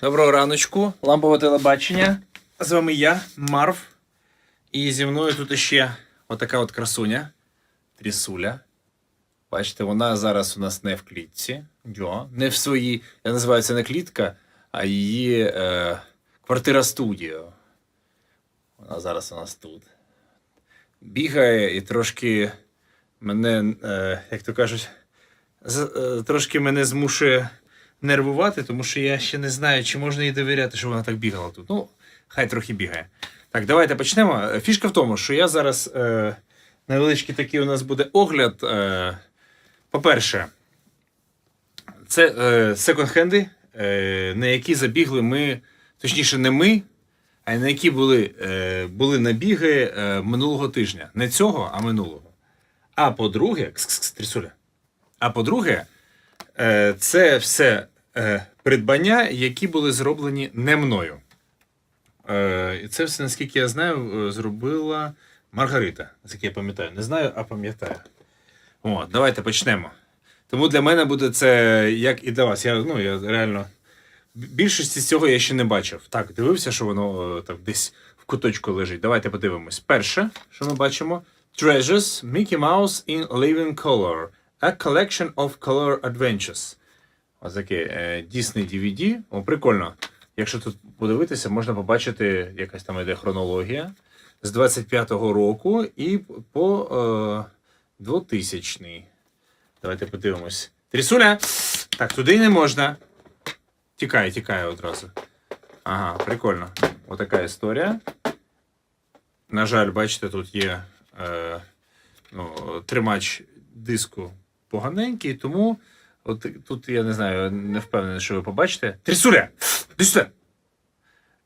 Доброго раночку, лампове телебачення. З вами я, Марв. І зі мною тут ще отака от красуня. Трісуля. Бачите, вона зараз у нас не в клітці. Йо, не в своїй. Я називаю це не клітка, а її е, квартира студіо. Вона зараз у нас тут. Бігає і трошки мене, е, як то кажуть, з, е, трошки мене змушує нервувати, тому що я ще не знаю, чи можна їй довіряти, що вона так бігала тут. Ну, хай трохи бігає. Так, давайте почнемо. Фішка в тому, що я зараз е, невеличкий такий у нас буде огляд. Е, по-перше, це е, секонд-хенди, е, на які забігли ми, точніше, не ми, а на які були, е, були набіги е, минулого тижня. Не цього, а минулого. А по-друге, трісуля. А по-друге, це все е, придбання, які були зроблені не мною. Е, І це все, наскільки я знаю, е, зробила Маргарита. Наскільки я пам'ятаю. Не знаю, а пам'ятаю. О, давайте почнемо. Тому для мене буде це як і для вас. Я, ну, я реально. Більшості з цього я ще не бачив. Так, дивився, що воно е, так десь в куточку лежить. Давайте подивимось. Перше, що ми бачимо: Treasures Mickey Mouse in Living Color. A collection of color adventures. Ось таке е, Disney DVD. О, прикольно. Якщо тут подивитися, можна побачити, якась там іде хронологія з 25-го року і по е, 2000-й. Давайте подивимось. Трісуля! Так, туди не можна. Тікає, тікає одразу. Ага, прикольно. Отака історія. На жаль, бачите, тут є е, ну, тримач диску поганенький, тому от тут я не знаю, не впевнений, що ви побачите. Трісуля! Сюди!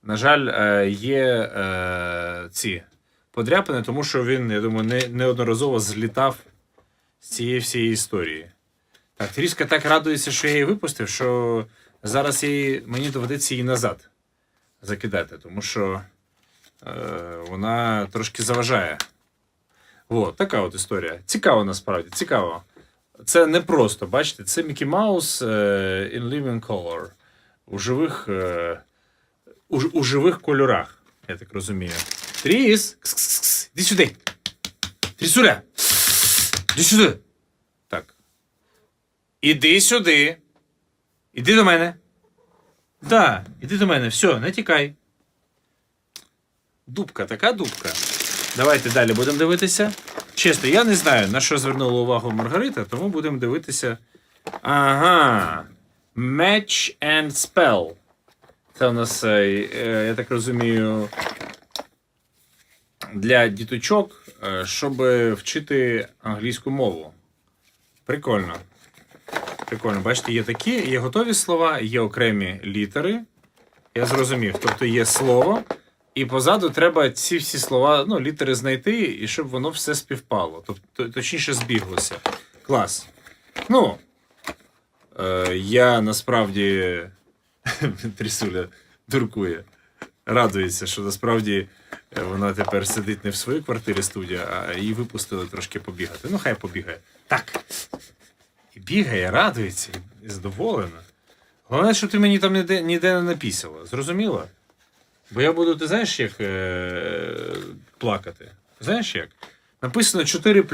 На жаль, е, є е, ці подряпини, тому що він, я думаю, не, неодноразово злітав з цієї всієї історії. Так, Тріска так радується, що я її випустив, що зараз її, мені доведеться її назад закидати, тому що е, вона трошки заважає. От, така от історія. Цікаво насправді, цікаво. Це не просто, бачите, це Мікі Маус е, in living color. У живих, е, у, у живих кольорах, я так розумію. Тріс! Іди сюди! Трісуля! Іди сюди! Так. Іди сюди. Іди до мене. Да, іди до мене. Все, не тікай. Дубка, така дубка. Давайте далі будемо дивитися. Чесно, я не знаю, на що звернула увагу Маргарита, тому будемо дивитися. Ага. Match and spell. Це у нас, е, е, я так розумію, для діточок, е, щоб вчити англійську мову. Прикольно. Прикольно. Бачите, є такі, є готові слова, є окремі літери. Я зрозумів. Тобто є слово, і позаду треба ці всі слова, ну, літери знайти, і щоб воно все співпало. Тобто, точніше, збіглося. Клас. Ну, е, я насправді трісуля дуркує. Радується, що насправді е, вона тепер сидить не в своїй квартирі студія, а її випустили трошки побігати. Ну, хай побігає. Так. І бігає, радується, і задоволена. Головне, щоб ти мені там ніде, ніде не напісила. Зрозуміло? Бо я буду, ти знаєш, як е- плакати? Знаєш як? Написано 4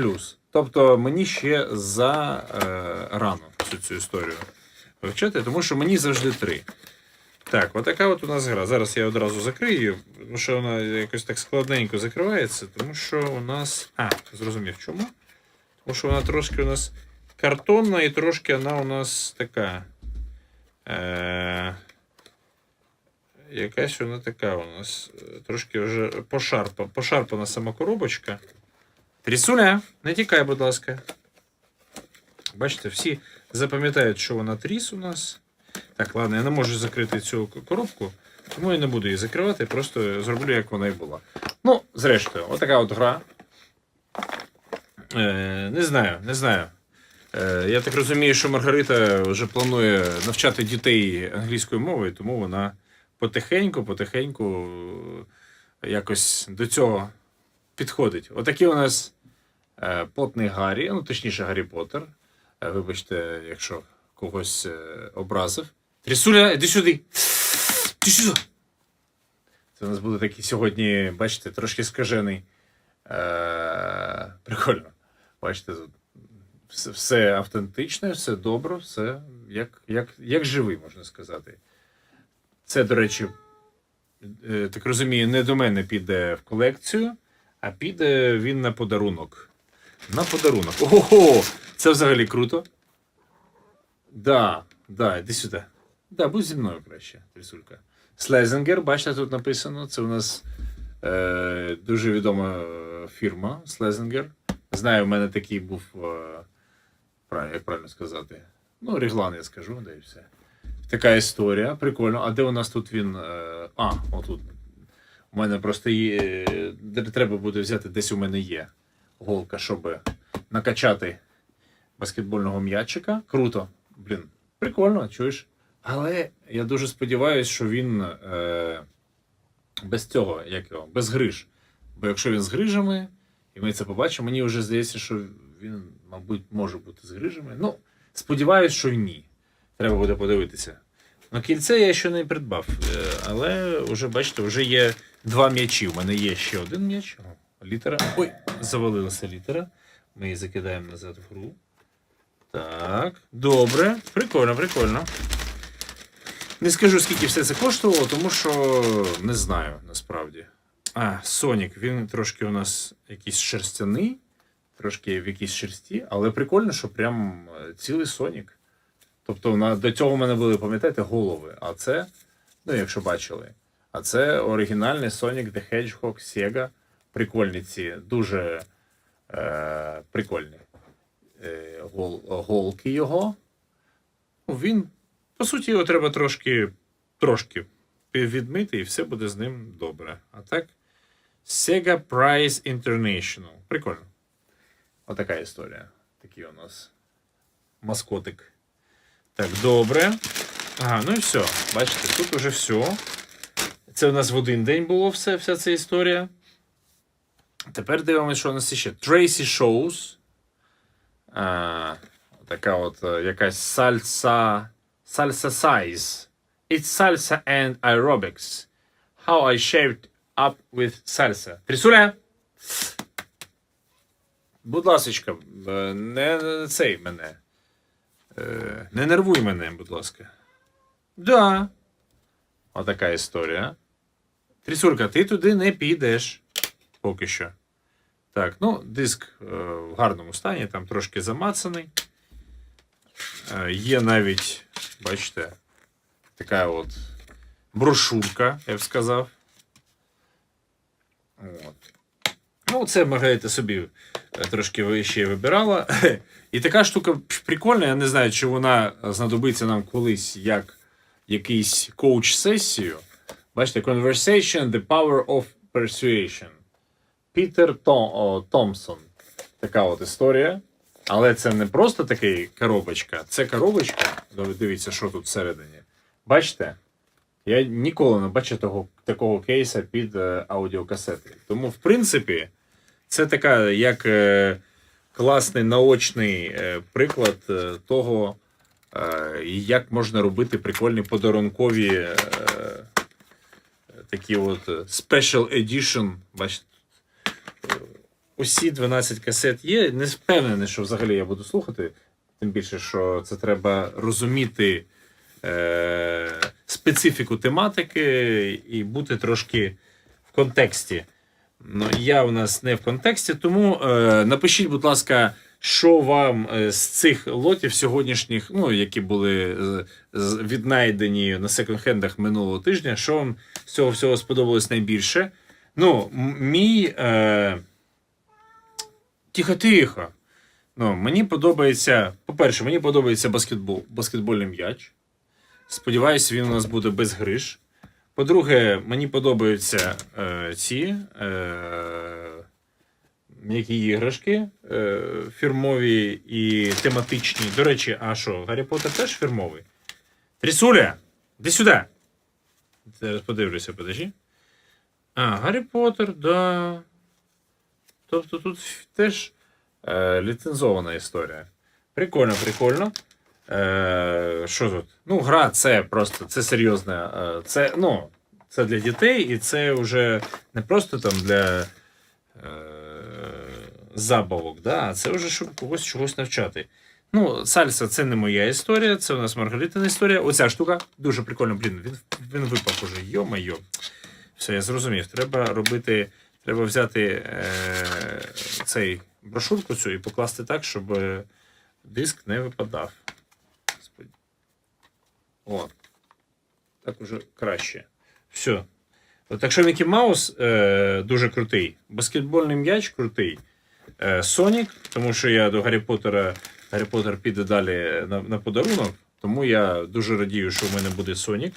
Тобто мені ще за е- рано всю цю історію вивчати, тому що мені завжди 3. Так, отака от у нас гра. Зараз я одразу закрию, тому що вона якось так складненько закривається, тому що у нас. А, зрозумів чому? Тому що вона трошки у нас картонна і трошки вона у нас така. Е- якась вона така у нас. е, Трошки вже пошарпа, пошарпана сама коробочка. Трісуля, не тікай, будь ласка. Бачите, всі запам'ятають, що вона тріс у нас. Так, ладно, я не можу закрити цю коробку, тому я не буду її закривати, просто зроблю, як вона і була. Ну, зрештою, отака от гра. Е, не знаю, не знаю. Е, я так розумію, що Маргарита вже планує навчати дітей англійською мовою, тому вона потихеньку, потихеньку е, якось до цього підходить. Отакий у нас е, потний Гаррі, ну точніше, Гаррі Поттер. Е, вибачте, якщо когось образив. Трісуля, іди сюди. Ти сюди. Це у нас буде такий сьогодні, бачите, трошки скажений. Е- прикольно. Бачите, все, все автентичне, все добре, все як, як, як живий, можна сказати. Це, до речі, е, так розумію, не до мене піде в колекцію, а піде він на подарунок. На подарунок. Ого! Це взагалі круто. Да, да, іди сюди. Да, будь зі мною краще, Трісулька. Слезенгер, бачите, тут написано. Це у нас е, дуже відома фірма Слезенгер. Знаю, в мене такий був. Е, як правильно сказати? Ну, реглан, я скажу, да і все. Така історія. Прикольно. А де у нас тут він. Е, а, отут. У мене просто є. е, Треба буде взяти, десь у мене є голка, щоб накачати баскетбольного м'ячика. Круто. Блін, прикольно, чуєш? Але я дуже сподіваюся, що він е, без цього, як його, без гриж. Бо якщо він з грижами, і ми це побачимо, мені вже здається, що він, мабуть, може бути з грижами. Ну, сподіваюсь, що ні. Треба буде подивитися. Ну, кільце я ще не придбав, е, але вже бачите, вже є два м'ячі. У мене є ще один м'яч. Літера. Ой, завалилася літера. Ми її закидаємо назад в гру. Так, добре. Прикольно, прикольно. Не скажу, скільки все це коштувало, тому що не знаю насправді. А, Сонік, він трошки у нас якийсь шерстяний, трошки в якійсь шерсті, але прикольно, що прям е, цілий Сонік. Тобто на, до цього в мене були, пам'ятаєте, голови. А це, ну якщо бачили, а це оригінальний Sonic the Hedgehog Sega. Прикольні ці, дуже е, прикольні е, гол, голки його. Ну, Він, по суті, його треба трошки, трошки відмити, і все буде з ним добре. А так, Sega Prize International. Прикольно. Отака історія. Такий у нас маскотик. Так, добре. Ага, ну і все. Бачите, тут уже все. Це у нас в один день було все, вся ця історія. Тепер дивимося, що у нас ще. Tracy Shows. А, така от е, якась сальса. Salsa size. It's salsa and aerobics. How I shaped up with salsa. Трісуля! Будь ласочка, е, не цей мене. Е, Не нервуй мене, будь ласка. Да. Отака історія. Трісурка, ти туди не підеш. Поки що. Так, ну, диск е, в гарному стані, там трошки замацаний. Е, є навіть, бачите, така от брошурка, я б сказав. От. Ну, це Маргарита собі е, трошки ще вибирала. І така штука прикольна. Я не знаю, чи вона знадобиться нам колись як якийсь коуч-сесію. Бачите, Conversation, The Power of Persuasion. Пітер Томпсон. Така от історія. Але це не просто такий коробочка, це коробочка. Дивіться, що тут всередині. Бачите? Я ніколи не бачив того, такого кейса під е, аудіокасети. Тому, в принципі, це така як е, класний наочний е, приклад того, як можна робити прикольні подарункові такі от special edition. Бачите, усі 12 касет є. Не впевнений, що взагалі я буду слухати. Тим більше, що це треба розуміти е, специфіку тематики і бути трошки в контексті. Ну, я у нас не в контексті, тому е, напишіть, будь ласка, що вам е, з цих лотів сьогоднішніх, ну, які були е, віднайдені на секонд-хендах минулого тижня, що вам з цього всього сподобалось найбільше. Ну, мій. Е, Тихо-тихо. Ну, мені подобається. По-перше, мені подобається баскетбол, баскетбольний м'яч. Сподіваюсь, він у нас буде без гриш. По-друге, мені подобаються е, ці е, м'які іграшки е, фірмові і тематичні. До речі, а що, Гаррі Поттер теж фірмовий? Трісуля, іди сюди. Зараз подивлюся, подожди. А, Гаррі Поттер, да. Тобто тут теж е, ліцензована історія. Прикольно, прикольно. Е, що тут? Ну, гра це просто це серйозне. Це, ну, це для дітей, і це вже не просто там для е, забавок, да? а це вже щоб когось чогось навчати. Ну, сальса це не моя історія, це у нас Маргаритина історія. Оця штука дуже прикольно, блін, він, він випав уже. Йо-майо. Все, я зрозумів. Треба робити, треба взяти е, цей брошурку цю і покласти так, щоб е, диск не випадав. О. Так уже краще. Все. От якщо Мікі Маус е, дуже крутий, баскетбольний м'яч крутий. Е, тому що я до Гаррі Поттера, Гаррі Поттер піде далі на, на подарунок, тому я дуже радію, що в мене буде Сонік.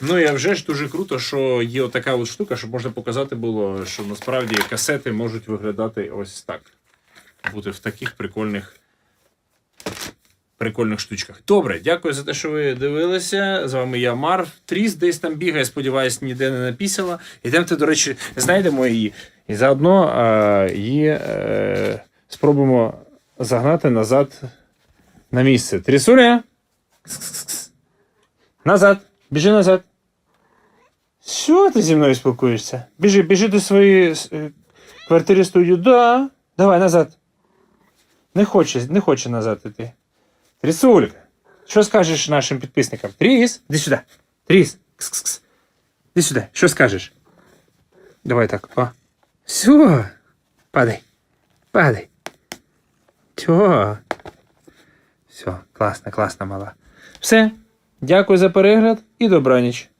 Ну і вже ж дуже круто, що є отака от штука, щоб можна показати було, що насправді касети можуть виглядати ось так. Бути в таких прикольних. Прикольних штучках. Добре, дякую за те, що ви дивилися. З вами я Марв. Тріс десь там бігає, сподіваюсь, ніде не напісила. Ідемте, до речі, знайдемо її. І заодно її е, спробуємо загнати назад на місце. Трісуля. Назад. Біжи назад. Що ти зі мною спілкуєшся? Біжи, біжи до своєї е, квартири студію. Да. Давай назад. Не хоче, не хоче назад іти. Трісулька, що скажеш нашим підписникам? Тріс, іди сюди. Тріс. Кс-кс-кс. Іди сюди. Що скажеш? Давай так. О. Все. Падай. Падай. Тьо. Все, класно, класно, мала. Все. Дякую за перегляд і добраніч.